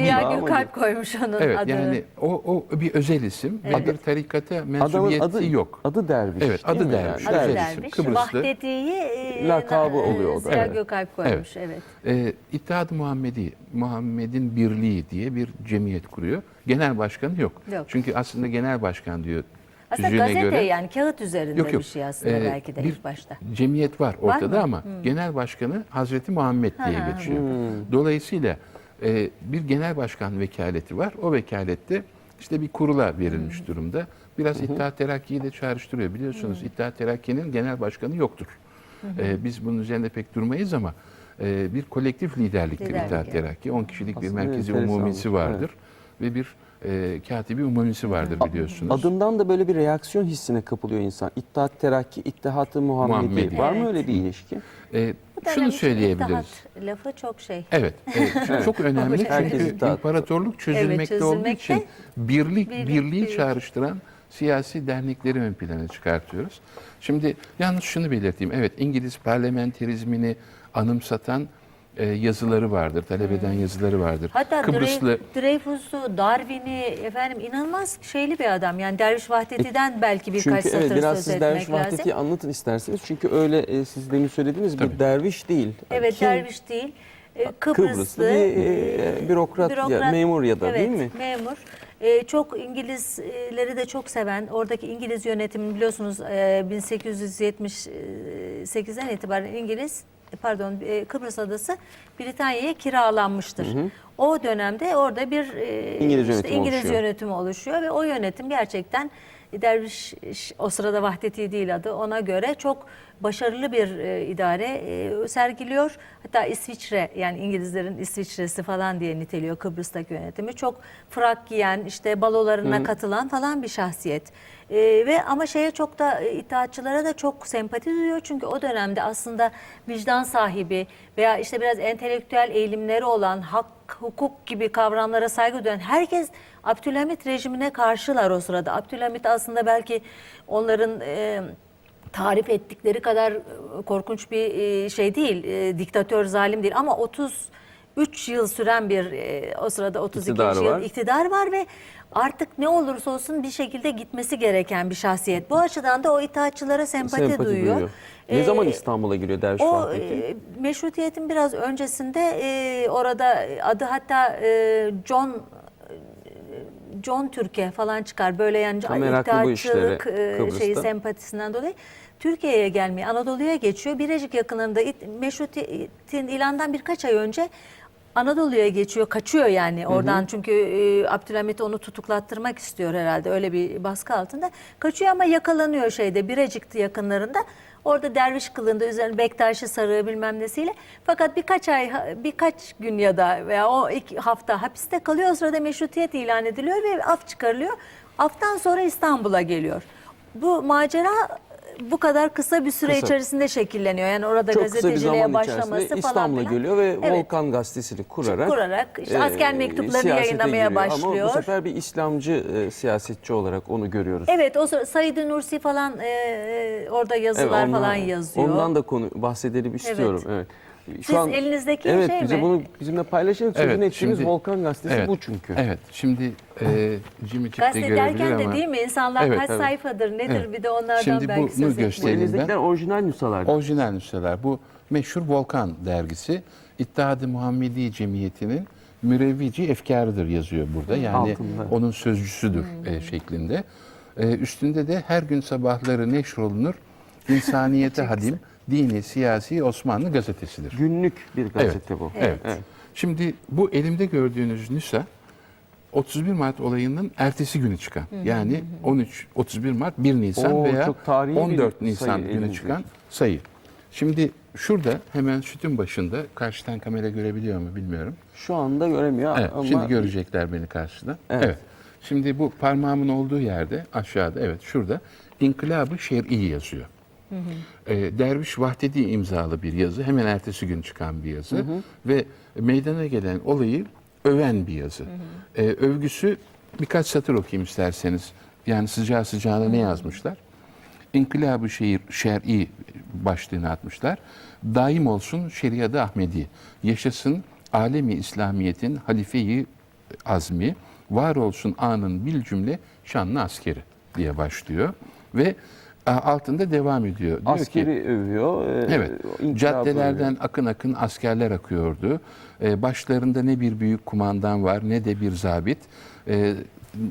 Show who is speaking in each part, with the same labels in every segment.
Speaker 1: Ziya Gökalp koymuş onun
Speaker 2: Evet
Speaker 1: adını.
Speaker 2: yani o, o bir özel isim ve bir tarikata mensubiyeti
Speaker 3: adı
Speaker 2: yok.
Speaker 3: Adı derviş.
Speaker 2: Evet,
Speaker 3: değil
Speaker 2: adı
Speaker 3: mi
Speaker 2: derviş.
Speaker 1: Adı
Speaker 2: özel
Speaker 1: derviş.
Speaker 2: isim, Kıbrıslı.
Speaker 1: Vahdedi'yi e,
Speaker 3: Lakabı
Speaker 1: e,
Speaker 3: oluyor o da.
Speaker 1: Ziya
Speaker 2: Evet.
Speaker 1: Gökalp koymuş. Evet.
Speaker 2: Ee, İttihat-ı Muhammedi, Muhammed'in Birliği diye bir cemiyet kuruyor. Genel başkanı yok.
Speaker 1: Yok.
Speaker 2: Çünkü aslında genel başkan diyor
Speaker 1: Aslında
Speaker 2: tüzüğüne
Speaker 1: gazete
Speaker 2: göre.
Speaker 1: yani kağıt üzerinde
Speaker 2: Yok yok.
Speaker 1: bir şey aslında
Speaker 2: Ee,
Speaker 1: belki de
Speaker 2: bir
Speaker 1: ilk başta.
Speaker 2: Cemiyet var ortada
Speaker 1: mı?
Speaker 2: ama genel başkanı Hazreti Muhammed diye geçiyor. Dolayısıyla e, bir genel başkan vekaleti var. O vekalette işte bir kurula verilmiş durumda. Biraz İttihat Terakki'yi de çağrıştırıyor. Biliyorsunuz İttihat Terakki'nin genel başkanı yoktur. E, biz bunun üzerinde pek durmayız ama e, bir kolektif liderliktir
Speaker 1: Liderlik,
Speaker 2: İttihat
Speaker 1: evet.
Speaker 2: Terakki. 10 kişilik bir
Speaker 3: Aslında
Speaker 2: merkezi
Speaker 3: enteresan.
Speaker 2: umumisi vardır. Ve bir e, katibi umumisi vardır biliyorsunuz.
Speaker 3: Adından da böyle bir reaksiyon hissine kapılıyor insan. İttihat Terakki, İttihat-ı Muhammedi.
Speaker 2: Muhammedi.
Speaker 3: Var mı
Speaker 1: Evet.
Speaker 3: öyle bir ilişki?
Speaker 2: E, şunu
Speaker 1: için
Speaker 2: söyleyebiliriz.
Speaker 1: Lafı çok şey.
Speaker 2: Evet, evet. Çok- çok önemli
Speaker 3: Herkes
Speaker 2: çünkü imparatorluk çözülmekte
Speaker 1: Evet,
Speaker 2: olduğu için birlik,
Speaker 1: Birlik,
Speaker 2: birliği
Speaker 1: birlik.
Speaker 2: çağrıştıran siyasi dernekleri ön plana çıkartıyoruz. Şimdi yalnız şunu belirteyim. Evet, İngiliz parlamenterizmini anımsatan e, yazıları vardır, talep eden yazıları vardır.
Speaker 1: Hmm. Hatta
Speaker 2: Kıbrıslı
Speaker 1: Drey- Dreyfus'u, Darwin'i efendim inanılmaz şeyli bir adam. Yani Derviş Vahdeti'den belki birkaç
Speaker 3: Çünkü
Speaker 1: satır
Speaker 3: evet biraz
Speaker 1: söz
Speaker 3: siz
Speaker 1: etmek
Speaker 3: derviş
Speaker 1: lazım.
Speaker 3: anlatın isterseniz. Çünkü öyle e, siz demin söylediğiniz bir
Speaker 2: Tabii.
Speaker 3: derviş değil.
Speaker 1: Evet
Speaker 3: Kim?
Speaker 1: derviş değil. Ee, Kıbrıslı,
Speaker 3: Kıbrıslı bir e, bürokrat, ya, memur ya da
Speaker 1: evet,
Speaker 3: değil mi?
Speaker 1: memur. Ee, çok İngilizleri de çok seven, oradaki İngiliz yönetimi biliyorsunuz e, 1878'den itibaren İngiliz, e, pardon e, Kıbrıs adası Britanya'ya kiralanmıştır. O dönemde orada bir e,
Speaker 3: İngiliz
Speaker 1: işte
Speaker 3: yönetimi
Speaker 1: İngiliz
Speaker 3: oluşuyor.
Speaker 1: yönetimi oluşuyor ve o yönetim gerçekten Derviş o sırada Vahdeti değil adı ona göre çok başarılı bir e, idare e, sergiliyor. Hatta İsviçre yani İngilizlerin İsviçresi falan diye niteliyor Kıbrıs'taki yönetimi. Çok frak giyen işte balolarına katılan falan bir şahsiyet. E, ve ama şeye çok da e, itaatçılara da çok sempati duyuyor. Çünkü o dönemde aslında vicdan sahibi veya işte biraz entelektüel eğilimleri olan hak, hukuk gibi kavramlara saygı duyan herkes Abdülhamit rejimine karşılar o sırada. Abdülhamit aslında belki onların e, tarif ettikleri kadar e, korkunç bir e, şey değil, e, diktatör, zalim değil ama 33 yıl süren bir e, o sırada 32
Speaker 3: İktidarı
Speaker 1: yıl
Speaker 3: var.
Speaker 1: iktidar var ve artık ne olursa olsun bir şekilde gitmesi gereken bir şahsiyet. Bu açıdan da o itaatçılara sempati,
Speaker 3: Sempati
Speaker 1: duyuyor.
Speaker 3: duyuyor. Ne
Speaker 1: Ee,
Speaker 3: zaman İstanbul'a giriyor derviş
Speaker 1: o
Speaker 3: vahdeti?
Speaker 1: e, meşrutiyetin biraz öncesinde e, orada adı hatta e, John John Türkiye falan çıkar böyle yani
Speaker 3: Çok meraklı bu
Speaker 1: iddiatçılık e,
Speaker 3: Kıbrıs'ta.
Speaker 1: şeyi sempatisinden dolayı Türkiye'ye gelmeye Anadolu'ya geçiyor. Birecik yakınlarında it- meşrutiyetin ilandan birkaç ay önce Anadolu'ya geçiyor, kaçıyor yani oradan çünkü e, Abdülhamit onu tutuklattırmak istiyor herhalde öyle bir baskı altında. Kaçıyor ama yakalanıyor şeyde Birecik yakınlarında. Orada derviş kılığında üzerine Bektaşi sarığı bilmem nesiyle. Fakat birkaç ay, birkaç gün ya da veya o iki hafta hapiste kalıyor. O sırada meşrutiyet ilan ediliyor ve af çıkarılıyor. Aftan sonra İstanbul'a geliyor. Bu macera bu kadar kısa bir süre
Speaker 3: Kısa.
Speaker 1: içerisinde şekilleniyor. Yani orada
Speaker 3: Çok kısa bir
Speaker 1: gazeteciliğe
Speaker 3: zaman
Speaker 1: başlaması
Speaker 3: içerisinde
Speaker 1: falan
Speaker 3: İstanbul'a
Speaker 1: filan.
Speaker 3: geliyor ve
Speaker 1: Evet.
Speaker 3: Volkan gazetesini kurarak,
Speaker 1: Kurarak, işte asker mektuplarını
Speaker 3: siyasete
Speaker 1: yayınlamaya
Speaker 3: giriyor. Ama
Speaker 1: başlıyor.
Speaker 3: bu sefer bir İslamcı e, siyasetçi olarak onu görüyoruz.
Speaker 1: Evet o Said Nursi falan e, e, orada yazılar
Speaker 3: Evet, ondan-
Speaker 1: falan yazıyor.
Speaker 3: Ondan da konu bahsedelim istiyorum. Evet.
Speaker 1: Siz elinizdeki
Speaker 3: evet,
Speaker 1: şey
Speaker 3: bize
Speaker 1: mi?
Speaker 3: bunu bizimle paylaşın. Sözünü
Speaker 2: Evet,
Speaker 3: ettiğimiz
Speaker 2: şimdi-
Speaker 3: Volkan gazetesi
Speaker 2: evet,
Speaker 3: bu çünkü.
Speaker 2: Evet, şimdi e, Jimmy Tip de
Speaker 1: Gazete
Speaker 2: görebilir
Speaker 1: derken de
Speaker 2: ama...
Speaker 1: değil mi? İnsanlar
Speaker 2: Evet,
Speaker 1: kaç
Speaker 2: evet.
Speaker 1: sayfadır, nedir
Speaker 2: Evet.
Speaker 1: bir de onlardan
Speaker 2: Şimdi
Speaker 1: belki
Speaker 2: bunu
Speaker 1: söz etmeyelim.
Speaker 2: gösterelim.
Speaker 3: Elinizdekiler orijinal nüshalar.
Speaker 2: Orijinal nüshalar. Bu meşhur Volkan dergisi İttihat-ı Muhammedi Cemiyeti'nin mürevvici efkarıdır yazıyor burada. Yani
Speaker 3: Altında.
Speaker 2: onun sözcüsüdür e, şeklinde. E, üstünde de her gün sabahları neşrolunur insaniyete hadim dini siyasi Osmanlı gazetesidir.
Speaker 3: Günlük bir gazete bu.
Speaker 2: Evet. Şimdi bu elimde gördüğünüz nüsha 31 Mart olayının ertesi günü çıkan. Yani 13 31 Mart 1 Nisan
Speaker 3: Oo,
Speaker 2: veya
Speaker 3: çok tarihi bir
Speaker 2: 14 Nisan günü
Speaker 3: elinizdeki.
Speaker 2: çıkan sayı. Şimdi şurada hemen sütun başında karşıdan kamera görebiliyor mu bilmiyorum.
Speaker 3: Şu anda göremiyor
Speaker 2: Evet,
Speaker 3: ama
Speaker 2: şimdi görecekler beni karşıda.
Speaker 3: Evet.
Speaker 2: Evet. Şimdi bu parmağımın olduğu yerde aşağıda evet şurada İnkılabı Şer'i yazıyor. Ee, Derviş Vahdedi imzalı bir yazı. Hemen ertesi gün çıkan bir yazı. Ve meydana gelen olayı öven bir yazı. Ee, övgüsü birkaç satır okuyayım isterseniz. Yani sıcağı sıcağına ne yazmışlar? İnkılabı şehir şer'i başlığını atmışlar. Daim olsun şeriat-ı Ahmedi. Yaşasın alemi İslamiyet'in halifeyi azmi var olsun anın bil cümle şanlı askeri diye başlıyor ve altında devam ediyor. Diyor ki,
Speaker 3: Askeri övüyor. e,
Speaker 2: Evet. Caddelerden
Speaker 3: övüyor.
Speaker 2: akın akın askerler akıyordu. Ee, başlarında ne bir büyük kumandan var ne de bir zabit. Ee,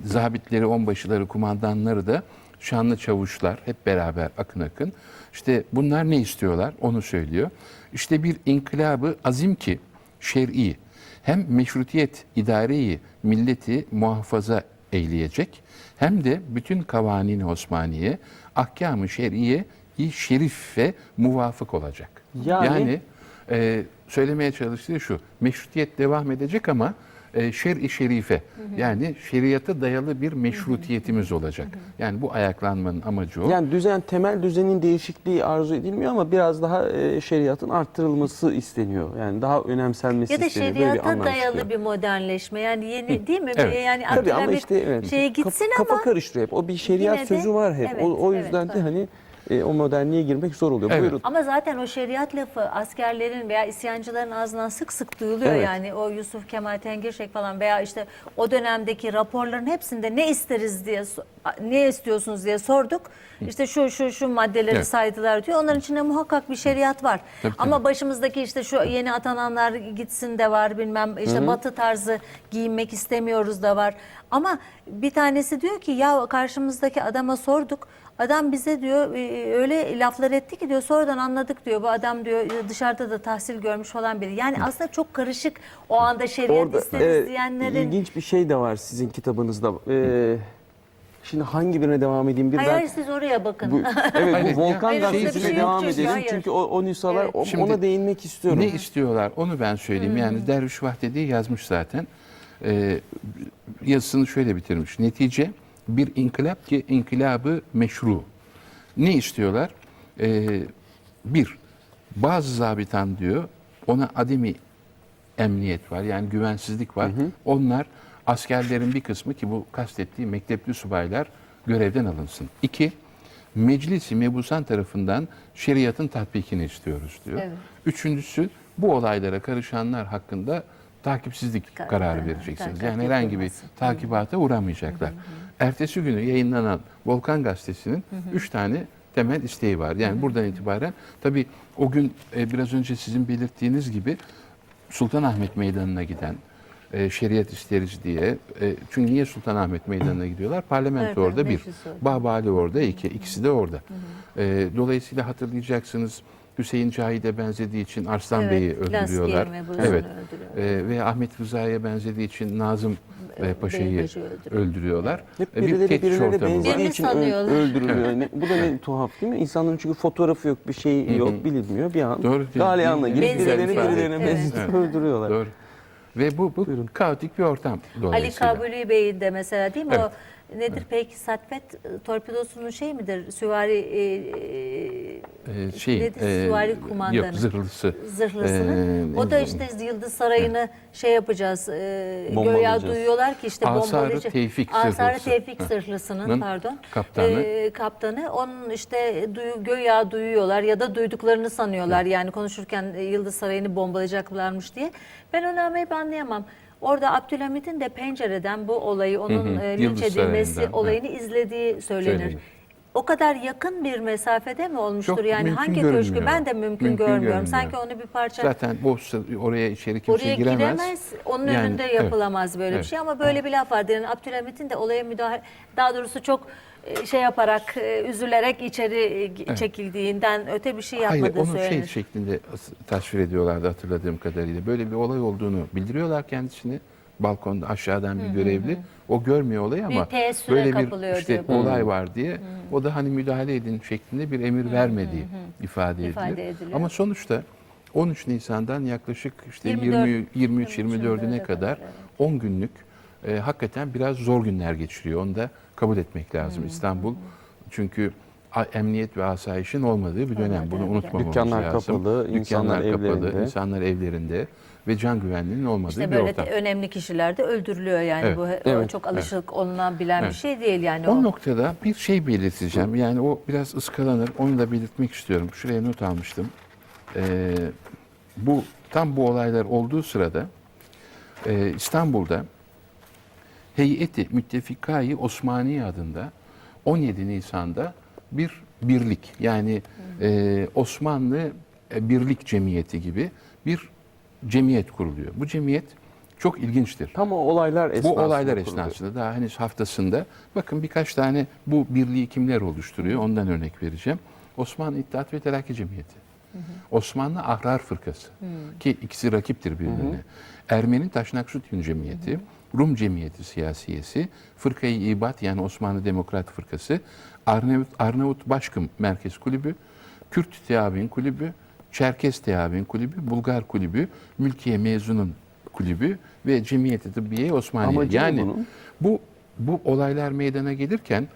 Speaker 2: zabitleri, onbaşıları, kumandanları da şanlı çavuşlar hep beraber akın akın. İşte bunlar ne istiyorlar onu söylüyor. İşte bir inkılabı azim ki şer'i hem meşrutiyet idareyi milleti muhafaza eyleyecek hem de bütün kavanin Osmaniye ahkam-ı şer'iye şerif ve muvafık olacak.
Speaker 3: Yani-
Speaker 2: Yani, e, söylemeye çalıştığı şu, meşrutiyet devam edecek ama e, şer-i şerife yani şeriata dayalı bir meşrutiyetimiz olacak. Yani bu ayaklanmanın amacı o.
Speaker 3: Yani düzen temel düzenin değişikliği arzu edilmiyor ama biraz daha e, şeriatın arttırılması isteniyor. Yani daha önemsenmesi
Speaker 1: Ya da
Speaker 3: isteniyor. Bir
Speaker 1: şeriata
Speaker 3: anlam
Speaker 1: dayalı
Speaker 3: çıkıyor.
Speaker 1: bir modernleşme. Yani yeni değil mi?
Speaker 2: Evet.
Speaker 1: Yani
Speaker 3: Tabii ama işte evet.
Speaker 1: şeye gitsin
Speaker 3: kafa,
Speaker 1: ama
Speaker 3: kafa karıştırıyor hep. O bir şeriat
Speaker 1: de-
Speaker 3: sözü var hep.
Speaker 1: evet,
Speaker 3: o, o
Speaker 1: evet,
Speaker 3: yüzden de
Speaker 1: var.
Speaker 3: hani e, o modernliğe girmek zor oluyor.
Speaker 2: Evet.
Speaker 3: Buyurun.
Speaker 1: Ama zaten o şeriat lafı askerlerin veya isyancıların ağzından sık sık duyuluyor
Speaker 3: Evet.
Speaker 1: yani o Yusuf Kemal Tengirşek falan veya işte o dönemdeki raporların hepsinde ne isteriz diye ne istiyorsunuz diye sorduk. İşte şu şu şu maddeleri
Speaker 2: Evet.
Speaker 1: saydılar diyor. Onların içinde muhakkak bir şeriat var.
Speaker 2: Tabii,
Speaker 1: Ama
Speaker 2: tabii.
Speaker 1: başımızdaki işte şu yeni atananlar gitsin de var bilmem işte batı tarzı giyinmek istemiyoruz da var. Ama bir tanesi diyor ki ya karşımızdaki adama sorduk. Adam bize diyor e, öyle laflar etti ki diyor sonradan anladık diyor. Bu adam diyor dışarıda da tahsil görmüş falan biri. Yani aslında çok karışık o anda şeriat
Speaker 3: Orada
Speaker 1: isteriz
Speaker 3: evet,
Speaker 1: diyenlerin.
Speaker 3: ilginç bir şey de var sizin kitabınızda. Ee, şimdi hangi birine devam edeyim? Bir
Speaker 1: Hayır,
Speaker 3: ben
Speaker 1: hayır siz oraya bakın.
Speaker 3: bu, evet
Speaker 2: Hayır,
Speaker 3: bu Volkan
Speaker 2: hayır,
Speaker 3: gazetesine
Speaker 2: şey
Speaker 3: devam edelim.
Speaker 1: hayır.
Speaker 3: Çünkü o, o nüshalar
Speaker 1: Evet.
Speaker 3: o-
Speaker 2: Şimdi
Speaker 3: ona değinmek istiyorum.
Speaker 2: Ne istiyorlar onu ben söyleyeyim. Yani Derviş Vahdedi yazmış zaten. Ee, yazısını şöyle bitirmiş. Netice bir inkılap ki inkılabı meşru. Ne istiyorlar? Ee, bir, bazı zabitan diyor ona ademi emniyet var yani güvensizlik var. Onlar askerlerin bir kısmı ki bu kastettiği mektepli subaylar görevden alınsın. İki, meclisi mebusan tarafından şeriatın tatbikini istiyoruz diyor.
Speaker 1: Evet.
Speaker 2: Üçüncüsü bu olaylara karışanlar hakkında takipsizlik
Speaker 1: Kar-
Speaker 2: kararı vereceksiniz. Yani herhangi bir takibata uğramayacaklar. Ertesi günü yayınlanan Volkan Gazetesi'nin üç tane temel isteği var. Yani buradan itibaren tabii o gün e, biraz önce sizin belirttiğiniz gibi Sultanahmet Meydanı'na giden e, şeriat isteriz diye. E, çünkü niye Sultanahmet Meydanı'na gidiyorlar? Parlamento
Speaker 1: Evet,
Speaker 2: orada bir.
Speaker 1: meclis orada.
Speaker 2: Babali orada iki. ikisi de orada. E, dolayısıyla hatırlayacaksınız Hüseyin Cahit'e benzediği için Arslan
Speaker 1: Evet,
Speaker 2: Bey'i öldürüyorlar. Evet.
Speaker 1: öldürüyorlar.
Speaker 2: E, ve Ahmet Rıza'ya benzediği için Nazım e, Paşa'yı öldürüyorlar.
Speaker 3: Hep
Speaker 2: E, bir
Speaker 3: birileri benzediği için öldürülüyor. Ne- Bu da ne tuhaf değil mi? İnsanların çünkü fotoğrafı yok, bir şey yok, bilinmiyor. Bir an
Speaker 2: Doğru.
Speaker 3: galeyanla girip birilerini birilerine
Speaker 1: Evet.
Speaker 3: benzetip öldürüyorlar.
Speaker 2: Doğru. Ve bu, bu kaotik bir ortam
Speaker 1: Ali
Speaker 2: dolayısıyla.
Speaker 1: Kabuli Bey'in de mesela değil mi
Speaker 2: Evet.
Speaker 1: o nedir peki Satvet e, torpidosunun şey midir? Süvari e,
Speaker 2: Ee, şey,
Speaker 1: nedir?
Speaker 2: e,
Speaker 1: Süvari kumandanı.
Speaker 2: Yok zırhlısı.
Speaker 1: zırhlısını.
Speaker 2: Ee,
Speaker 1: o da işte Yıldız Sarayı'nı şey yapacağız. E,
Speaker 3: Bombalayacağız.
Speaker 1: göya duyuyorlar ki işte
Speaker 2: Asarı
Speaker 1: bombalayıcı.
Speaker 2: Tevfik
Speaker 1: Asarı
Speaker 2: zırhlısı.
Speaker 1: Tevfik zırhlısının
Speaker 2: Nın
Speaker 1: pardon.
Speaker 2: kaptanı.
Speaker 1: e, kaptanı. Onun işte duyu, göya duyuyorlar ya da duyduklarını sanıyorlar. Yani konuşurken e, Yıldız Sarayı'nı bombalayacaklarmış diye. Ben ama hep anlayamam. Orada Abdülhamit'in de pencereden bu olayı, onun
Speaker 2: Hı hı.
Speaker 1: e, linç edilmesi olayını izlediği söylenir.
Speaker 2: Söylenir.
Speaker 1: O kadar yakın bir mesafede mi olmuştur?
Speaker 2: Çok
Speaker 1: yani hangi köşkü? Ben de mümkün,
Speaker 2: Mümkün
Speaker 1: görmüyorum.
Speaker 2: görünmüyor.
Speaker 1: Sanki onu bir parça
Speaker 2: Zaten bu oraya içeri kimse
Speaker 1: oraya
Speaker 2: giremez.
Speaker 1: giremez. Onun
Speaker 2: Yani,
Speaker 1: önünde
Speaker 2: evet.
Speaker 1: yapılamaz böyle bir
Speaker 2: Evet.
Speaker 1: şey ama böyle bir laf vardır. Yani Abdülhamit'in de olaya müdahale daha doğrusu çok şey yaparak e, üzülerek içeri e, gi- çekildiğinden öte bir şey
Speaker 2: Hayır
Speaker 1: yapmadığı
Speaker 2: onu şey
Speaker 1: söylenir.
Speaker 2: şeklinde as- tasvir ediyorlardı hatırladığım kadarıyla. Böyle bir olay olduğunu bildiriyorlar kendisini. Balkonda aşağıdan bir görevli. O görmüyor olayı ama
Speaker 1: teessüre
Speaker 2: böyle bir işte
Speaker 1: diyor.
Speaker 2: olay var diye o da hani müdahale edin şeklinde bir emir vermediği ifade,
Speaker 1: İfade
Speaker 2: ediliyor.
Speaker 1: ediliyor.
Speaker 2: Ama sonuçta 13 Nisan'dan yaklaşık işte
Speaker 1: 24,
Speaker 2: 20 23
Speaker 1: 23,
Speaker 2: 24'üne
Speaker 1: 24'e
Speaker 2: kadar
Speaker 1: kadar, evet.
Speaker 2: 10 günlük e, hakikaten biraz zor günler geçiriyor. Onu da kabul etmek lazım. İstanbul çünkü a- emniyet ve asayişin olmadığı bir dönem. Bunu
Speaker 1: bir
Speaker 2: unutmamamız
Speaker 3: Dükkanlar
Speaker 2: lazım.
Speaker 3: kapalı, insanlar evlerinde.
Speaker 2: insanlar evlerinde ve can güvenliğinin olmadığı
Speaker 1: İşte
Speaker 2: bir
Speaker 1: böyle
Speaker 2: ortam.
Speaker 1: te- önemli kişiler de öldürülüyor yani
Speaker 2: Evet.
Speaker 1: bu
Speaker 3: Evet.
Speaker 1: çok alışık olunan bilen bir
Speaker 2: Evet.
Speaker 1: şey değil yani
Speaker 2: O
Speaker 1: o.
Speaker 2: noktada bir şey belirteceğim. Yani o biraz ıskalanır. Onu da belirtmek istiyorum. Şuraya not almıştım. Ee, bu tam bu olaylar olduğu sırada e, İstanbul'da Heyeti Müttefikayı Osmaniye adında 17 Nisan'da bir birlik yani e, Osmanlı e, Birlik Cemiyeti gibi bir cemiyet kuruluyor. Bu cemiyet çok ilginçtir.
Speaker 3: Tam o olaylar
Speaker 2: Bu
Speaker 3: esnasında
Speaker 2: olaylar
Speaker 3: kuruluyor.
Speaker 2: esnasında daha henüz haftasında bakın birkaç tane bu birliği kimler oluşturuyor ondan örnek vereceğim. Osmanlı İttihat ve Terakki Cemiyeti. Osmanlı Ahrar Fırkası ki ikisi rakiptir birbirine. Ermeni Taşnakşutyun Cemiyeti, Rum Cemiyeti Siyasiyesi, Fırkayı İbat yani Osmanlı Demokrat Fırkası, Arnavut, Arnavut Başkım Merkez Kulübü, Kürt Teabin Kulübü, Çerkes Teabin Kulübü, Bulgar Kulübü, Mülkiye Mezunun Kulübü ve Cemiyeti Tıbbiye Osmaniye.
Speaker 3: Amacı
Speaker 2: yani
Speaker 3: bunun?
Speaker 2: bu bu olaylar meydana gelirken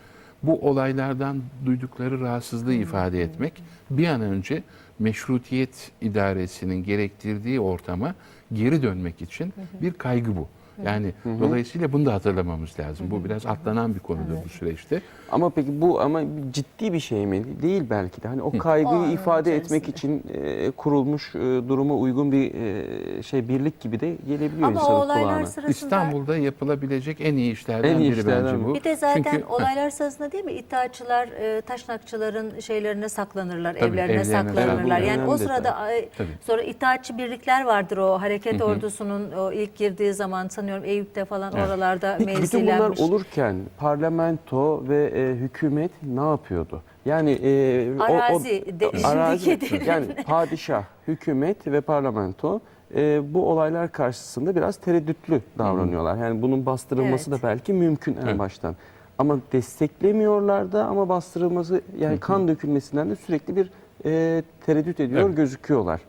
Speaker 2: bu olaylardan duydukları rahatsızlığı ifade etmek bir an önce meşrutiyet idaresinin gerektirdiği ortama geri dönmek için bir kaygı bu. Yani dolayısıyla bunu da hatırlamamız lazım. Bu biraz atlanan bir konudur bu süreçte.
Speaker 3: Ama peki bu ama ciddi bir şey mi? Değil belki de. Hani o kaygıyı
Speaker 1: O anın
Speaker 3: ifade etmek
Speaker 1: içerisinde.
Speaker 3: için e, kurulmuş e, duruma uygun bir e, şey birlik gibi de gelebiliyor
Speaker 1: Ama o
Speaker 3: insanın
Speaker 1: olaylar
Speaker 3: kulağına.
Speaker 1: sırasında
Speaker 2: İşstanbul'da yapılabilecek en iyi işlerden
Speaker 3: En iyi
Speaker 2: biri
Speaker 3: işlerden
Speaker 2: bence bu.
Speaker 1: Bir de zaten
Speaker 2: Çünkü-
Speaker 1: olaylar sırasında değil mi İttihatçılar e, taşnakçıların şeylerine saklanırlar,
Speaker 2: Tabii,
Speaker 1: evlerine
Speaker 2: evlerine
Speaker 1: saklanırlar. Yani o sırada ay,
Speaker 2: Tabii.
Speaker 1: sonra İttihatçı birlikler vardır o hareket ordusunun o ilk girdiği zaman sanıyorum Eyüp'te falan
Speaker 2: Evet.
Speaker 1: oralarda
Speaker 3: Peki bütün bunlar olurken parlamento ve e, hükümet ne yapıyordu? Yani e, o- o,
Speaker 1: Arazi de-
Speaker 3: arazi yani padişah, hükümet ve parlamento e, bu olaylar karşısında biraz tereddütlü davranıyorlar. Yani bunun bastırılması
Speaker 1: Evet.
Speaker 3: da belki mümkün en
Speaker 2: Evet.
Speaker 3: baştan. Ama desteklemiyorlar da ama bastırılması yani kan dökülmesinden de sürekli bir e, tereddüt ediyor
Speaker 2: Evet.
Speaker 3: gözüküyorlar.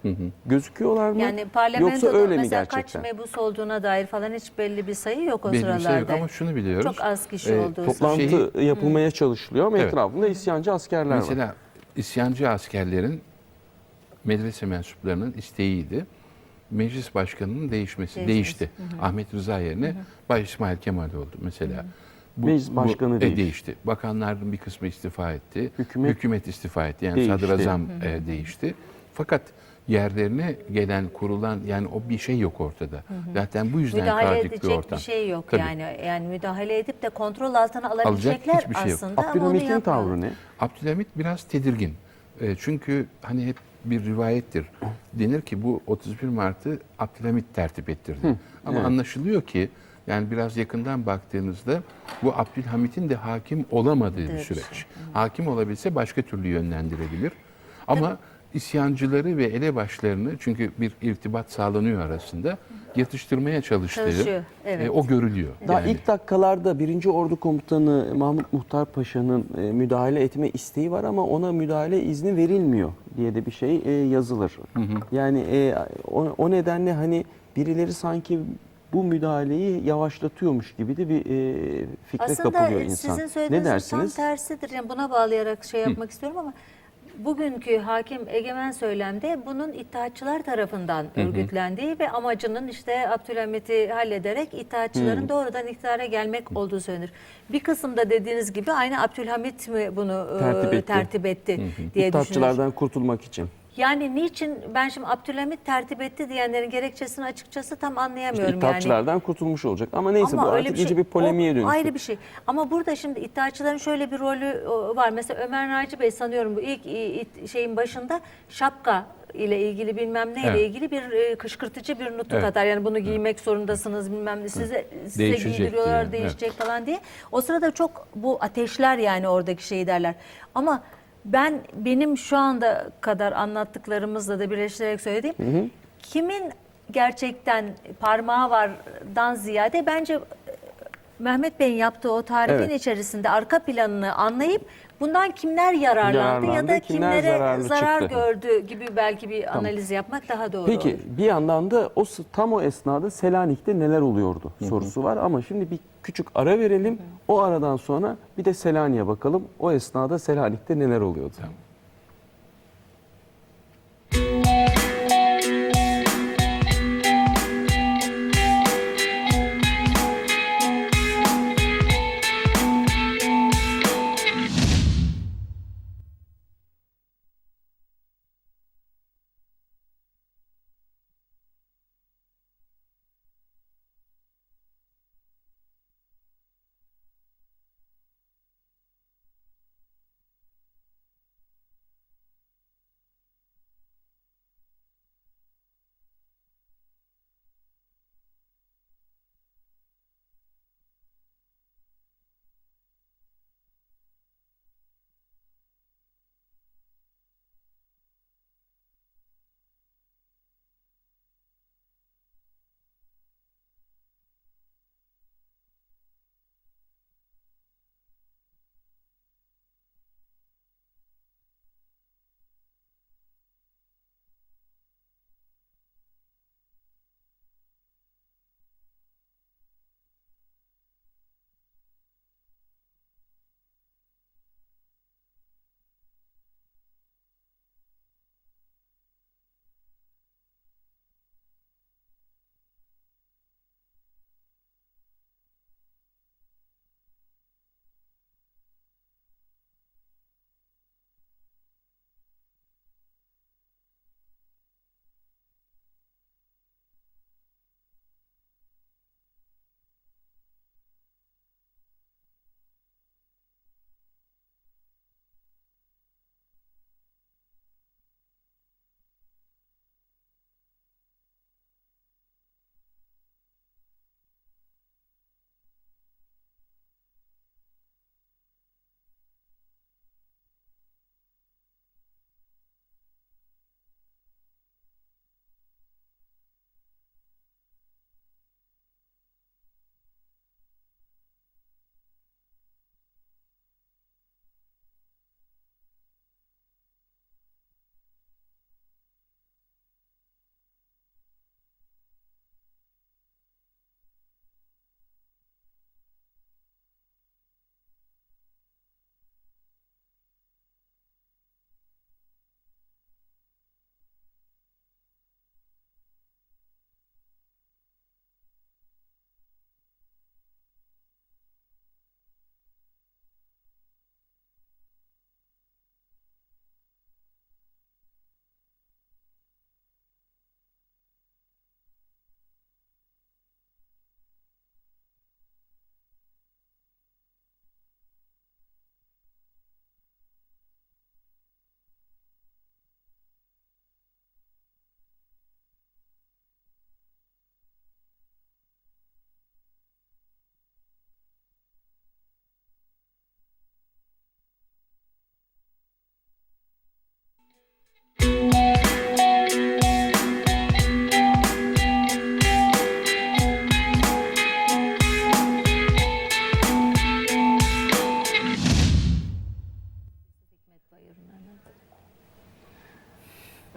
Speaker 3: Gözüküyorlar mı?
Speaker 1: Yani parlamentoda
Speaker 3: Yoksa öyle mi
Speaker 1: mesela
Speaker 3: gerçekten?
Speaker 1: kaç mebus olduğuna dair falan hiç belli bir sayı yok o
Speaker 2: Belli bir şey
Speaker 1: sıralarda.
Speaker 2: yok ama şunu biliyoruz.
Speaker 1: Çok az kişi
Speaker 2: Ee,
Speaker 1: olduğu
Speaker 3: Toplantı
Speaker 2: Şeyi-
Speaker 3: yapılmaya çalışılıyor ama
Speaker 2: Evet.
Speaker 3: etrafında isyancı askerler var.
Speaker 2: Mesela isyancı askerlerin medrese mensuplarının isteğiydi. Meclis başkanının değişmesi
Speaker 1: Değişmesi.
Speaker 2: değişti. Ahmet Rıza yerine Bay İsmail Kemal oldu mesela. Bu,
Speaker 3: Meclis başkanı
Speaker 2: e,
Speaker 3: değişti.
Speaker 2: değişti. Bakanların bir kısmı istifa etti.
Speaker 3: Hükümet-
Speaker 2: istifa etti. Yani
Speaker 3: Değişti.
Speaker 2: sadrazam e, değişti. Fakat yerlerine gelen kurulan yani o bir şey yok ortada. Zaten bu yüzden
Speaker 1: müdahale
Speaker 2: kaotik bir
Speaker 1: edecek
Speaker 2: ortam.
Speaker 1: bir şey yok
Speaker 2: Tabii.
Speaker 1: yani. Yani müdahale edip de kontrol altına
Speaker 2: Alacak
Speaker 1: alabilecekler
Speaker 2: hiçbir şey
Speaker 1: aslında
Speaker 3: Abdülhamit'in tavrı ne?
Speaker 2: Abdülhamit biraz tedirgin. E, çünkü hani hep bir rivayettir. Denir ki bu 31 Mart'ı Abdülhamit tertip ettirdi. Ama
Speaker 3: evet.
Speaker 2: anlaşılıyor ki yani biraz yakından baktığınızda bu Abdülhamit'in de hakim olamadığı bir
Speaker 1: Evet.
Speaker 2: süreç. Hakim olabilse başka türlü yönlendirebilir. Ama isyancıları ve elebaşlarını çünkü bir irtibat sağlanıyor arasında yatıştırmaya çalıştığı
Speaker 1: Çalışıyor, evet.
Speaker 2: e, o görülüyor.
Speaker 3: Daha
Speaker 2: Yani.
Speaker 3: ilk dakikalarda 1. Ordu Komutanı Mahmut Muhtar Paşa'nın e, müdahale etme isteği var ama ona müdahale izni verilmiyor diye de bir şey e, yazılır. Yani e, o, o nedenle hani birileri sanki bu müdahaleyi yavaşlatıyormuş gibi de bir e, fikre
Speaker 1: Aslında
Speaker 3: kapılıyor insan.
Speaker 1: sizin
Speaker 3: Ne
Speaker 1: söylediğiniz tam tersidir. Yani buna bağlayarak şey yapmak istiyorum ama bugünkü hakim egemen söylemde bunun İttihatçılar tarafından örgütlendiği ve amacının işte Abdülhamit'i hallederek İttihatçıların doğrudan iktidara gelmek olduğu söylenir. Bir kısımda dediğiniz gibi aynı Abdülhamit mi bunu e,
Speaker 3: Tertip etti.
Speaker 1: tertip etti diye düşünülür.
Speaker 3: İttihatçılardan kurtulmak için.
Speaker 1: Yani niçin ben şimdi Abdülhamit tertip etti diyenlerin gerekçesini açıkçası tam anlayamıyorum yani.
Speaker 3: İttihatçılardan kurtulmuş olacak. Ama neyse bu
Speaker 1: Ama
Speaker 3: artık
Speaker 1: öyle
Speaker 3: iyice
Speaker 1: şey-
Speaker 3: bir polemiğe dönüştü.
Speaker 1: Ayrı bir şey. Ama burada şimdi iddiaçıların şöyle bir rolü var. Mesela Ömer Naci Bey sanıyorum bu ilk şeyin başında şapka ile ilgili bilmem neyle
Speaker 2: Evet.
Speaker 1: ilgili bir e, kışkırtıcı bir nutuk
Speaker 2: Evet.
Speaker 1: atar. Yani bunu giymek zorundasınız bilmem ne. Size, size
Speaker 2: Değişecek
Speaker 1: giydiriyorlar
Speaker 2: diye,
Speaker 1: değişecek falan diye. O sırada çok bu ateşler yani oradaki şeyi derler. Ama ben benim şu anda kadar anlattıklarımızla da birleştirerek söylediğim kimin gerçekten parmağı vardan ziyade bence Mehmet Bey'in yaptığı o tarifin
Speaker 3: Evet.
Speaker 1: içerisinde arka planını anlayıp bundan kimler yararlandı, ya
Speaker 3: Yararlandı,
Speaker 1: da
Speaker 3: kimler
Speaker 1: kimlere
Speaker 3: zararlı
Speaker 1: zarar
Speaker 3: çıktı.
Speaker 1: gördü gibi belki bir analiz yapmak daha doğru
Speaker 3: Peki
Speaker 1: olur.
Speaker 3: bir yandan da o s- tam o esnada Selanik'te neler oluyordu sorusu var ama şimdi bir küçük ara verelim. O aradan sonra bir de Selanik'e bakalım. O esnada Selanik'te neler oluyordu?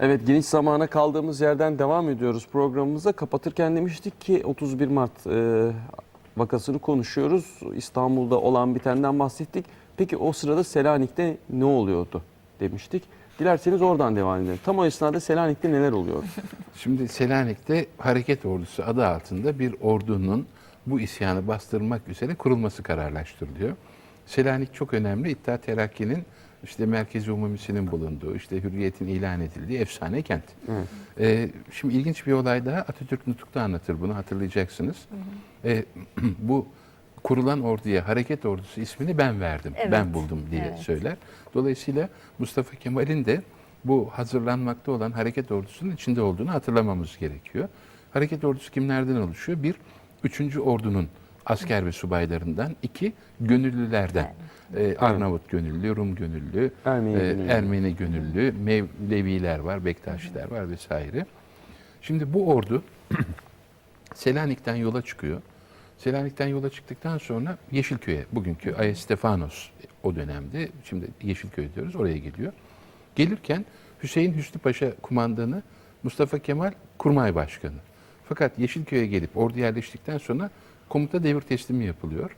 Speaker 3: Evet geniş zamana kaldığımız yerden devam ediyoruz programımıza. Kapatırken demiştik ki 31 Mart e, vakasını konuşuyoruz. İstanbul'da olan bitenden bahsettik. Peki o sırada Selanik'te ne oluyordu demiştik. Dilerseniz oradan devam edelim. Tam o esnada Selanik'te neler oluyor?
Speaker 2: Şimdi Selanik'te Hareket Ordusu adı altında bir ordunun bu isyanı bastırmak üzere kurulması kararlaştırılıyor. Selanik çok önemli. İttihat Terakki'nin işte merkezi umumisinin bulunduğu, işte hürriyetin ilan edildiği efsane kent. Ee, şimdi ilginç bir olay daha. Atatürk Nutuk'ta anlatır bunu hatırlayacaksınız. Ee, bu kurulan orduya Hareket Ordusu ismini ben verdim,
Speaker 1: Evet,
Speaker 2: ben buldum diye
Speaker 1: evet.
Speaker 2: söyler. Dolayısıyla Mustafa Kemal'in de bu hazırlanmakta olan hareket ordusunun içinde olduğunu hatırlamamız gerekiyor. Hareket ordusu kimlerden oluşuyor? Bir, üçüncü ordunun asker ve subaylarından. iki gönüllülerden. Ee, Arnavut gönüllü, Rum gönüllü,
Speaker 3: Ermeni
Speaker 2: e,
Speaker 3: gönüllü.
Speaker 2: Ermeni gönüllü, Mevleviler var, Bektaşiler var vesaire. Şimdi bu ordu Selanik'ten yola çıkıyor. Selanik'ten yola çıktıktan sonra Yeşilköy'e, bugünkü Ayestefanos o dönemde, şimdi Yeşilköy diyoruz, oraya geliyor. Gelirken Hüseyin Hüsnü Paşa kumandanı, Mustafa Kemal kurmay başkanı. Fakat Yeşilköy'e gelip ordu yerleştikten sonra komuta devir teslimi yapılıyor.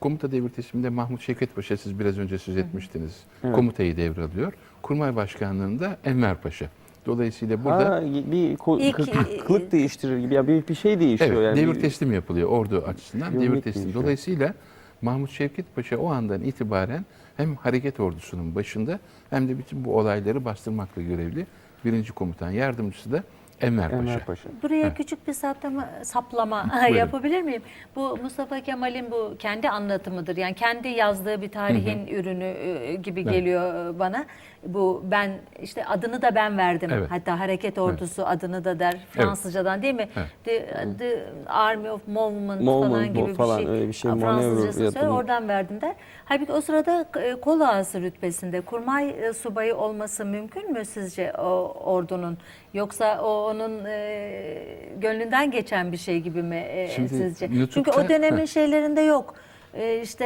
Speaker 2: Komuta devir tesliminde Mahmut Şevket Paşa siz biraz önce söz etmiştiniz. Komutayı devralıyor. Kurmay başkanlığında Enver Paşa. Dolayısıyla burada
Speaker 3: Ha, bir
Speaker 1: İlk-
Speaker 3: kılık, değiştirir gibi ya bir, bir şey değişiyor
Speaker 2: Evet,
Speaker 3: yani.
Speaker 2: devir teslim yapılıyor ordu açısından.
Speaker 3: Yönelik
Speaker 2: devir teslim.
Speaker 3: değişiyor.
Speaker 2: Dolayısıyla Mahmut Şevket Paşa o andan itibaren hem hareket ordusunun başında hem de bütün bu olayları bastırmakla görevli birinci komutan yardımcısı da Enver Paşa.
Speaker 3: Enver Paşa.
Speaker 1: Buraya küçük bir saplama, saplama yapabilir miyim? Bu Mustafa Kemal'in bu kendi anlatımıdır. Yani kendi yazdığı bir tarihin ürünü e, gibi
Speaker 2: Evet.
Speaker 1: geliyor e, bana. Bu ben işte adını da ben verdim.
Speaker 2: Evet.
Speaker 1: Hatta hareket ordusu adını da der Fransızcadan değil mi?
Speaker 2: Evet.
Speaker 1: The, the Army of Movement,
Speaker 3: Movement
Speaker 1: falan gibi bir
Speaker 3: falan,
Speaker 1: şey.
Speaker 3: öyle bir şey,
Speaker 1: Fransızcası
Speaker 3: manevra
Speaker 1: söyle,
Speaker 3: yapımı.
Speaker 1: oradan verdim der. Halbuki o sırada e, kol ağası rütbesinde kurmay e, subayı olması mümkün mü sizce o ordunun? Yoksa o onun e, gönlünden geçen bir şey gibi mi e,
Speaker 2: Şimdi
Speaker 1: sizce?
Speaker 2: YouTube'da-
Speaker 1: Çünkü o dönemin
Speaker 2: Heh.
Speaker 1: şeylerinde yok. E, işte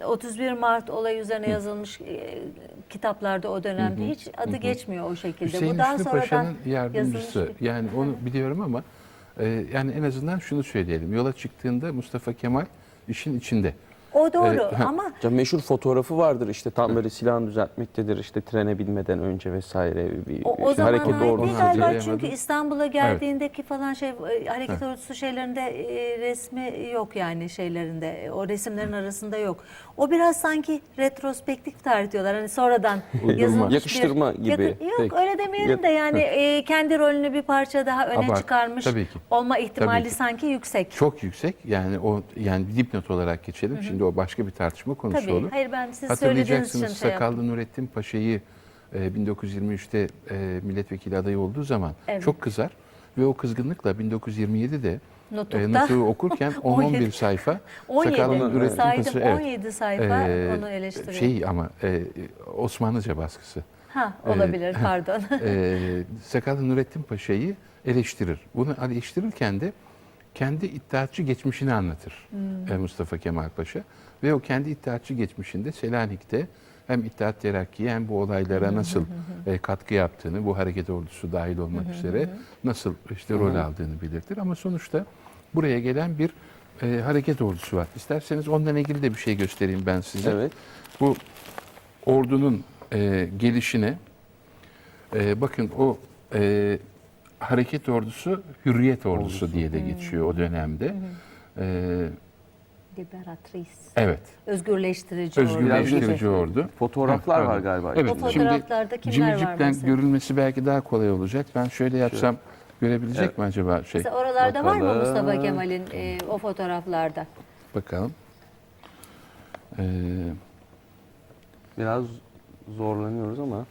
Speaker 1: e, 31 Mart olayı üzerine yazılmış e, kitaplarda o dönemde hiç adı geçmiyor o şekilde.
Speaker 2: Hüseyin
Speaker 1: Bu daha sonradan
Speaker 2: Paşa'nın yardımcısı. Yani onu biliyorum ama e, yani en azından şunu söyleyelim. Yola çıktığında Mustafa Kemal işin içinde.
Speaker 1: O doğru
Speaker 2: Evet,
Speaker 1: ama
Speaker 3: Ya meşhur fotoğrafı vardır işte tam böyle silahını düzeltmektedir işte trene binmeden önce vesaire bir
Speaker 1: O, o
Speaker 3: işte
Speaker 1: zaman
Speaker 3: hareket
Speaker 2: Onu
Speaker 1: galiba
Speaker 2: hatırlayamadım.
Speaker 1: çünkü İstanbul'a geldiğindeki falan şey e, hareket ordusu şeylerinde e, resmi yok yani şeylerinde o resimlerin arasında yok. O biraz sanki retrospektif tarih diyorlar hani sonradan yazılmış bir-
Speaker 3: Yakıştırma gibi.
Speaker 1: Yakın- yok
Speaker 3: Peki.
Speaker 1: öyle demeyelim
Speaker 3: Yak-
Speaker 1: de yani e, kendi rolünü bir parça daha öne
Speaker 2: Abart-
Speaker 1: çıkarmış
Speaker 2: tabii ki.
Speaker 1: olma ihtimali
Speaker 2: Tabii ki.
Speaker 1: sanki yüksek.
Speaker 2: Çok yüksek. Yani o yani bir dipnot olarak geçelim. Şimdi o başka bir tartışma konusu
Speaker 1: Tabii.
Speaker 2: olur.
Speaker 1: Hayır ben siz söylediğiniz için şey yaptım.
Speaker 2: Sakallı Nurettin Paşa'yı e, 1923'te e, milletvekili adayı olduğu zaman
Speaker 1: Evet.
Speaker 2: çok kızar ve o kızgınlıkla 1927'de
Speaker 1: Nutuk'ta.
Speaker 2: e, Nutuk'u okurken 10-11
Speaker 1: 17
Speaker 2: sayfa
Speaker 1: 17
Speaker 2: Sakallı Nurettin
Speaker 1: saydım
Speaker 2: Paşa evet,
Speaker 1: 17 sayfa
Speaker 2: e,
Speaker 1: onu eleştiriyor.
Speaker 2: Şey ama e, Osmanlıca baskısı.
Speaker 1: ha olabilir pardon.
Speaker 2: e, Sakallı Nurettin Paşa'yı eleştirir. Bunu eleştirirken de kendi iddiatçı geçmişini anlatır e, Mustafa Kemal Paşa. Ve o kendi iddiatçı geçmişinde Selanik'te hem İttihat Terakki'ye hem bu olaylara nasıl e, katkı yaptığını, bu hareket ordusu dahil olmak üzere nasıl işte rol aldığını belirtir. Ama sonuçta buraya gelen bir e, hareket ordusu var. İsterseniz ondan ilgili de bir şey göstereyim ben size.
Speaker 3: Evet.
Speaker 2: Bu ordunun e, gelişine e, bakın o e, hareket ordusu hürriyet ordusu diye de geçiyor o dönemde. E,
Speaker 1: Liberatrice.
Speaker 2: evet.
Speaker 1: Özgürleştirici ordu.
Speaker 2: Özgürleştirici ordu.
Speaker 3: Fotoğraflar
Speaker 2: Ha,
Speaker 3: var galiba.
Speaker 2: Evet.
Speaker 1: O fotoğraflarda
Speaker 2: şimdi
Speaker 1: kimler var mesela?
Speaker 2: görülmesi belki daha kolay olacak. Ben şöyle yapsam görebilecek
Speaker 3: Evet.
Speaker 2: mi acaba şey?
Speaker 1: Mesela oralarda var mı
Speaker 3: Bakalım.
Speaker 1: Mustafa Kemal'in e, o fotoğraflarda?
Speaker 2: Bakalım. E,
Speaker 3: Biraz zorlanıyoruz ama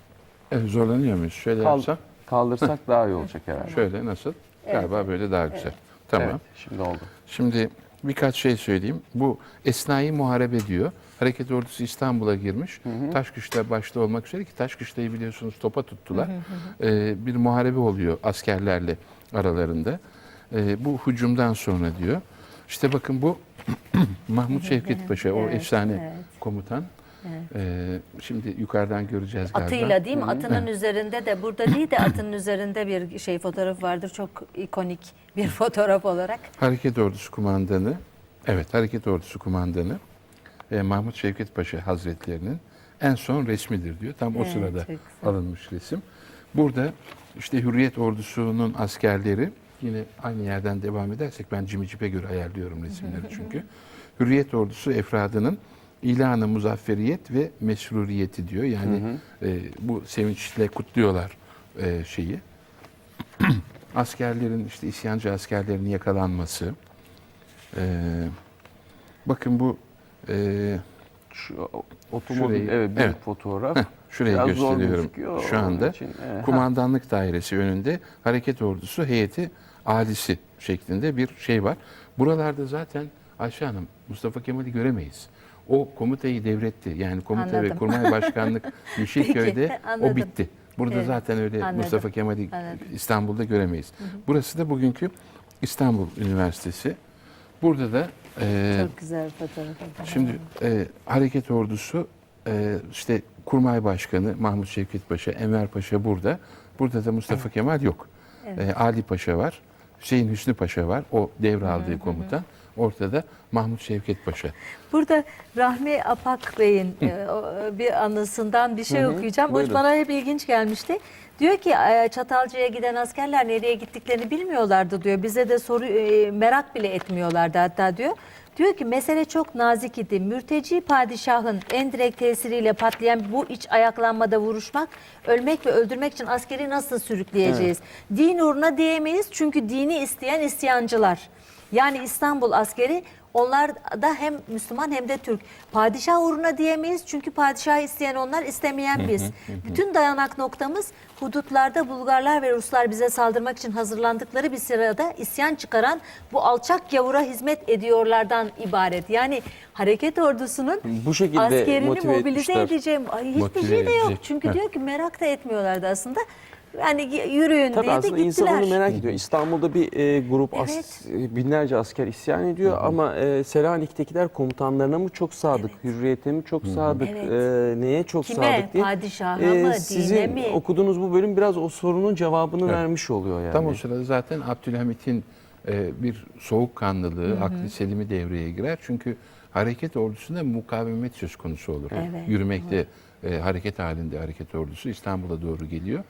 Speaker 2: evet, zorlanıyor muyuz? Şöyle
Speaker 3: Kal-
Speaker 2: yapsam.
Speaker 3: Kaldırsak daha iyi olacak herhalde.
Speaker 2: Şöyle nasıl?
Speaker 1: Evet,
Speaker 2: Galiba böyle daha güzel. Tamam.
Speaker 3: Evet, şimdi oldu.
Speaker 2: Şimdi birkaç şey söyleyeyim. Bu esnai muharebe diyor. Hareket ordusu İstanbul'a girmiş. Taşkışla başta olmak üzere ki Taşkışla'yı biliyorsunuz topa tuttular. Ee, bir muharebe oluyor askerlerle aralarında. Ee, bu hücumdan sonra diyor. İşte bakın bu Mahmut Şevket Paşa o
Speaker 1: Evet,
Speaker 2: efsane
Speaker 1: evet.
Speaker 2: Ee, şimdi yukarıdan göreceğiz galiba.
Speaker 1: Atıyla değil mi? Atının üzerinde de burada değil de atının üzerinde bir şey fotoğraf vardır. Çok ikonik bir fotoğraf olarak.
Speaker 2: Hareket Ordusu Kumandanı, evet Hareket Ordusu Kumandanı e, Mahmut Şevket Paşa Hazretlerinin en son resmidir diyor. Tam o
Speaker 1: Evet,
Speaker 2: sırada
Speaker 1: çok güzel.
Speaker 2: alınmış resim. Burada işte Hürriyet Ordusu'nun askerleri yine aynı yerden devam edersek ben Cimicip'e göre ayarlıyorum resimleri çünkü. Hürriyet Ordusu efradının ilanı muzafferiyet ve mesruriyeti diyor. Yani e, bu sevinçle kutluyorlar e, şeyi. askerlerin işte isyancı askerlerin yakalanması. Ee, bakın bu e,
Speaker 3: Şu otomobil
Speaker 2: Şurayı-
Speaker 3: evet büyük
Speaker 2: evet.
Speaker 3: fotoğraf.
Speaker 2: heh, şurayı
Speaker 3: Biraz
Speaker 2: gösteriyorum şu anda.
Speaker 3: için. Ha.
Speaker 2: Kumandanlık dairesi önünde hareket ordusu heyeti alisi şeklinde bir şey var. Buralarda zaten Ayşe Hanım Mustafa Kemal'i göremeyiz. O komutayı devretti. Yani komuta ve
Speaker 1: Anladım.
Speaker 2: kurmay başkanlık Yeşilköy'de o bitti. Burada
Speaker 1: Evet,
Speaker 2: zaten öyle
Speaker 1: anladım.
Speaker 2: Mustafa Kemal'i. İstanbul'da göremeyiz. Burası da bugünkü İstanbul Üniversitesi. Burada da e,
Speaker 1: Çok güzel fotoğraf.
Speaker 2: Şimdi e, hareket ordusu e, işte Kurmay Başkanı Mahmut Şevket Paşa, Enver Paşa burada. Burada da Mustafa Kemal yok. E, Ali Paşa var. Hüseyin Hüsnü Paşa var. O devraldığı komutan. Ortada Mahmut Şevket Paşa.
Speaker 1: Burada Rahmi Apak Bey'in e, e, bir anısından bir şey okuyacağım.
Speaker 3: Buyurun.
Speaker 1: bana hep ilginç gelmişti. Diyor ki Çatalca'ya giden askerler nereye gittiklerini bilmiyorlardı diyor. Bize de soru e, merak bile etmiyorlardı hatta diyor. Diyor ki mesele çok nazik idi. Mürteci padişahın en direkt tesiriyle patlayan bu iç ayaklanmada vuruşmak, ölmek ve öldürmek için askeri nasıl sürükleyeceğiz? Din uğruna diyemeyiz çünkü dini isteyen isyancılar. Yani İstanbul askeri onlar da hem Müslüman hem de Türk. Padişah uğruna diyemeyiz çünkü padişah isteyen onlar istemeyen biz. Bütün dayanak noktamız hudutlarda Bulgarlar ve Ruslar bize saldırmak için hazırlandıkları bir sırada isyan çıkaran bu alçak gavura hizmet ediyorlardan ibaret. Yani hareket ordusunun
Speaker 3: Bu şekilde
Speaker 1: askerini
Speaker 3: motive
Speaker 1: mobilize
Speaker 3: etmişler.
Speaker 1: edeceğim. Ay, hiçbir
Speaker 2: Motive
Speaker 1: şey de yok.
Speaker 2: edecek.
Speaker 1: Çünkü
Speaker 2: Heh.
Speaker 1: diyor ki merak da etmiyorlardı aslında. Yani yürüyün
Speaker 3: Tabii
Speaker 1: diye de
Speaker 3: aslında insan
Speaker 1: gittiler.
Speaker 3: onu merak ediyor. İstanbul'da bir e, grup as-
Speaker 1: Evet.
Speaker 3: e, binlerce asker isyan ediyor ama e, Selanik'tekiler komutanlarına mı çok sadık, hürriyete mi çok sadık,
Speaker 1: Evet.
Speaker 3: e, neye çok
Speaker 1: Kime?
Speaker 3: sadık diye.
Speaker 1: Padişaha
Speaker 3: E,
Speaker 1: mı,
Speaker 3: sizin
Speaker 1: dine mi?
Speaker 3: okuduğunuz bu bölüm biraz o sorunun cevabını
Speaker 2: Evet.
Speaker 3: vermiş oluyor yani.
Speaker 2: Tam o sırada zaten Abdülhamit'in e, bir soğukkanlılığı, aklı selimi devreye girer. Çünkü hareket ordusunda mukavemet söz konusu olur.
Speaker 1: Evet,
Speaker 2: Yürümekte e, hareket halinde hareket ordusu İstanbul'a doğru geliyor.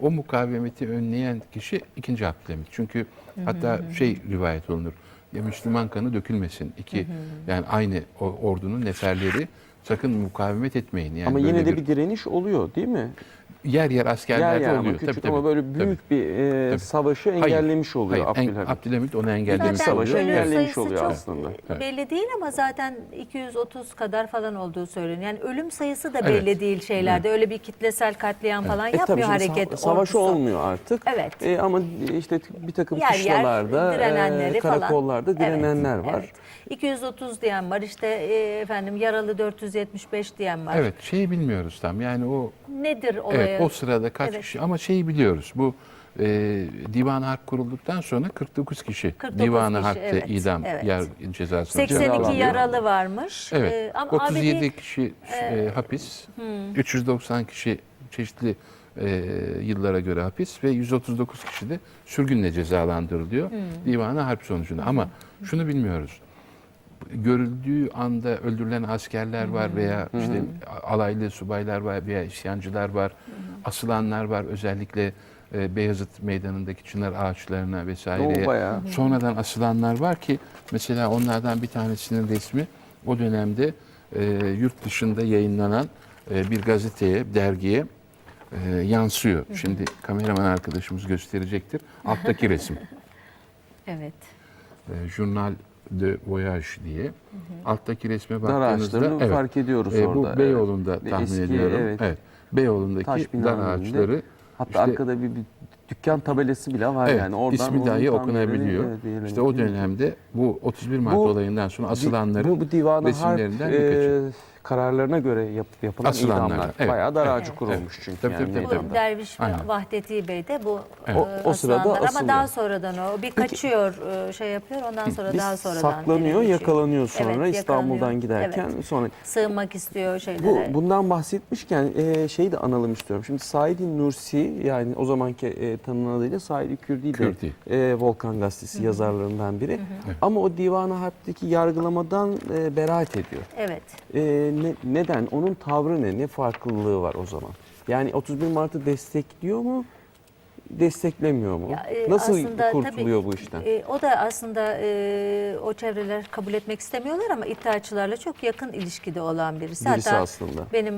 Speaker 2: O mukavemeti önleyen kişi 2. Abdülhamit. Çünkü hatta şey rivayet olunur. Ya Müslüman kanı dökülmesin. İki yani aynı o ordunun neferleri sakın mukavemet etmeyin. Yani
Speaker 3: ama yine de bir direniş oluyor değil mi?
Speaker 2: Yer yer askerlerde
Speaker 3: Yer yer ama
Speaker 2: oluyor.
Speaker 3: küçük
Speaker 2: Tabii, tabii.
Speaker 3: ama böyle
Speaker 2: Tabii.
Speaker 3: büyük bir e,
Speaker 2: Tabii.
Speaker 3: savaşı
Speaker 2: Hayır,
Speaker 3: engellemiş oluyor
Speaker 2: Hayır,
Speaker 3: Abdülhamit.
Speaker 2: Abdülhamit onu engellemiş
Speaker 3: Zaten savaşı
Speaker 2: oluyor.
Speaker 3: engellemiş oluyor
Speaker 1: çok
Speaker 3: aslında.
Speaker 2: Evet.
Speaker 1: Belli değil ama zaten 230 kadar falan olduğu söyleniyor. Yani ölüm sayısı da
Speaker 2: Evet.
Speaker 1: belli değil şeylerde. Öyle bir kitlesel katliam falan
Speaker 3: E tabii
Speaker 1: yapmıyor hareket
Speaker 3: sa- savaş
Speaker 1: ordusu.
Speaker 3: olmuyor artık.
Speaker 1: Evet.
Speaker 3: E, ama işte bir takım
Speaker 1: Yer yer
Speaker 3: kışlalarda,
Speaker 1: direnenleri
Speaker 3: e,
Speaker 1: falan.
Speaker 3: karakollarda
Speaker 1: Evet,
Speaker 3: direnenler var.
Speaker 1: evet. 230 diyen var işte e, efendim yaralı 475 diyen var.
Speaker 2: Evet, şeyi bilmiyoruz tam. Yani o
Speaker 1: Nedir olayı?
Speaker 2: evet o sırada kaç
Speaker 1: Evet.
Speaker 2: kişi ama şeyi biliyoruz. Bu e, Divan-ı Harp kurulduktan sonra 49 kişi
Speaker 1: 49
Speaker 2: Divan-ı Harp'te
Speaker 1: evet,
Speaker 2: idam
Speaker 1: evet.
Speaker 2: yer cezasına
Speaker 1: 82
Speaker 3: cezalandırıyor.
Speaker 1: yaralı varmış.
Speaker 2: Evet.
Speaker 1: E, ama
Speaker 2: 37
Speaker 1: ABD
Speaker 2: kişi e, hapis. 390 kişi çeşitli e, yıllara göre hapis ve 139 kişi de sürgünle cezalandırılıyor. Divan-ı Harp sonucunda. Ama şunu bilmiyoruz. Görüldüğü anda öldürülen askerler var veya işte alaylı subaylar var veya isyancılar var. Asılanlar var özellikle e, Beyazıt Meydanı'ndaki çınar ağaçlarına vesaireye.
Speaker 3: Bayağı.
Speaker 2: Sonradan asılanlar var ki mesela onlardan bir tanesinin resmi o dönemde e, yurt dışında yayınlanan e, bir gazeteye, dergiye e, yansıyor. Şimdi kameraman arkadaşımız gösterecektir. Alttaki resim.
Speaker 1: Evet.
Speaker 2: E, Journal de Voyage diye. Alttaki resme
Speaker 3: Dar
Speaker 2: baktığınızda
Speaker 3: ağaçlarını fark ediyoruz
Speaker 2: e,
Speaker 3: orada.
Speaker 2: Bu Beyoğlu'nda
Speaker 3: evet.
Speaker 2: tahmin
Speaker 3: Eski,
Speaker 2: ediyorum.
Speaker 3: evet.
Speaker 2: Evet. Beyoğlu'ndaki dar ağaçları
Speaker 3: Hatta
Speaker 2: işte-
Speaker 3: arkada bir, bir dükkan tabelası bile var
Speaker 2: Evet,
Speaker 3: yani. Oradan
Speaker 2: ismi dahi okunabiliyor.
Speaker 3: evet, yerini
Speaker 2: işte o dönemde bu 31 Mart
Speaker 3: Bu-
Speaker 2: olayından sonra asılanların
Speaker 3: bu, bu divanı harp
Speaker 2: resimlerinden
Speaker 3: e,
Speaker 2: birkaçı.
Speaker 3: Kararlarına göre yap, yapılan
Speaker 2: Asılanlar,
Speaker 3: idamlar.
Speaker 2: evet.
Speaker 3: Bayağı dar
Speaker 2: Evet.
Speaker 3: kurulmuş çünkü.
Speaker 2: Tabii,
Speaker 3: yani
Speaker 2: tabii, tabii.
Speaker 1: Bu Derviş
Speaker 2: Aynen.
Speaker 1: Vahdeti Bey de bu
Speaker 2: Evet.
Speaker 1: e,
Speaker 3: O- o sırada
Speaker 1: asılanlar. ama
Speaker 3: asılıyor.
Speaker 1: daha sonradan o bir kaçıyor e, şey yapıyor ondan sonra
Speaker 3: Biz
Speaker 1: daha sonradan
Speaker 3: saklanıyor, yakalanıyor sonra
Speaker 1: Evet,
Speaker 3: İstanbul'dan
Speaker 1: yakalanıyor.
Speaker 3: giderken
Speaker 1: Evet.
Speaker 3: sonra
Speaker 1: sığınmak istiyor
Speaker 3: Bu
Speaker 1: şeylere.
Speaker 3: bundan bahsetmişken e, şeyi de analım istiyorum. Şimdi Said Nursi yani o zamanki e, tanınan adıyla Said Kürdi de
Speaker 2: Kürdi.
Speaker 3: e, Volkan Gazetesi yazarlarından biri. Ama o Divan-ı Harp'teki yargılamadan e, beraat ediyor.
Speaker 1: evet.
Speaker 3: E, ne- neden? Onun tavrı ne? Ne farklılığı var o zaman? Yani 31 Mart'ı destekliyor mu? Desteklemiyor mu?
Speaker 1: Ya, e,
Speaker 3: Nasıl
Speaker 1: aslında
Speaker 3: kurtuluyor
Speaker 1: tabii,
Speaker 3: bu işten?
Speaker 1: e, o da aslında e, o çevreler kabul etmek istemiyorlar ama iddiaçılarla çok yakın ilişkide olan birisi.
Speaker 3: Birisi
Speaker 1: Hatta
Speaker 3: aslında.
Speaker 1: benim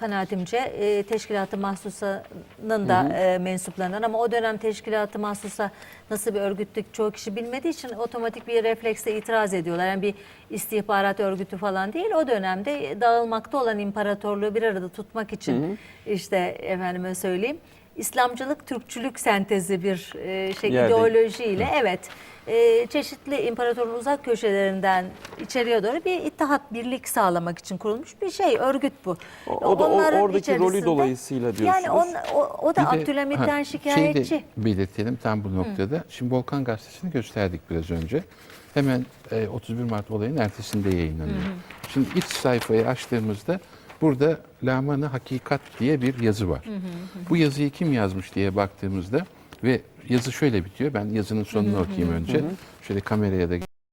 Speaker 1: kanaatimce e, teşkilat-ı mahsusanın da e, mensuplarından ama o dönem teşkilat-ı mahsusa nasıl bir örgütlük çoğu kişi bilmediği için otomatik bir refleksle itiraz ediyorlar. Yani bir istihbarat örgütü falan değil. O dönemde dağılmakta olan imparatorluğu bir arada tutmak için işte efendime söyleyeyim İslamcılık, Türkçülük sentezi bir e, şey
Speaker 3: Yerde.
Speaker 1: ideolojiyle evet e, çeşitli imparatorun uzak köşelerinden içeriye doğru bir ittihat, birlik sağlamak için kurulmuş bir şey, örgüt bu.
Speaker 3: O- o da o-
Speaker 1: Onların
Speaker 3: oradaki rolü dolayısıyla
Speaker 1: Yani on,
Speaker 3: diyorsunuz.
Speaker 1: o, o da Abdülhamit'ten
Speaker 2: ha,
Speaker 1: şikayetçi.
Speaker 2: Şeyi de belirtelim tam bu noktada. Şimdi Volkan Gazetesi'ni gösterdik biraz önce. Hemen e, 31 Mart olayının ertesinde yayınlanıyor. Şimdi iç sayfayı açtığımızda burada Lamanı Hakikat diye bir yazı var. Bu yazıyı kim yazmış diye baktığımızda ve yazı şöyle bitiyor. Ben yazının sonunu okuyayım önce. Şöyle kameraya da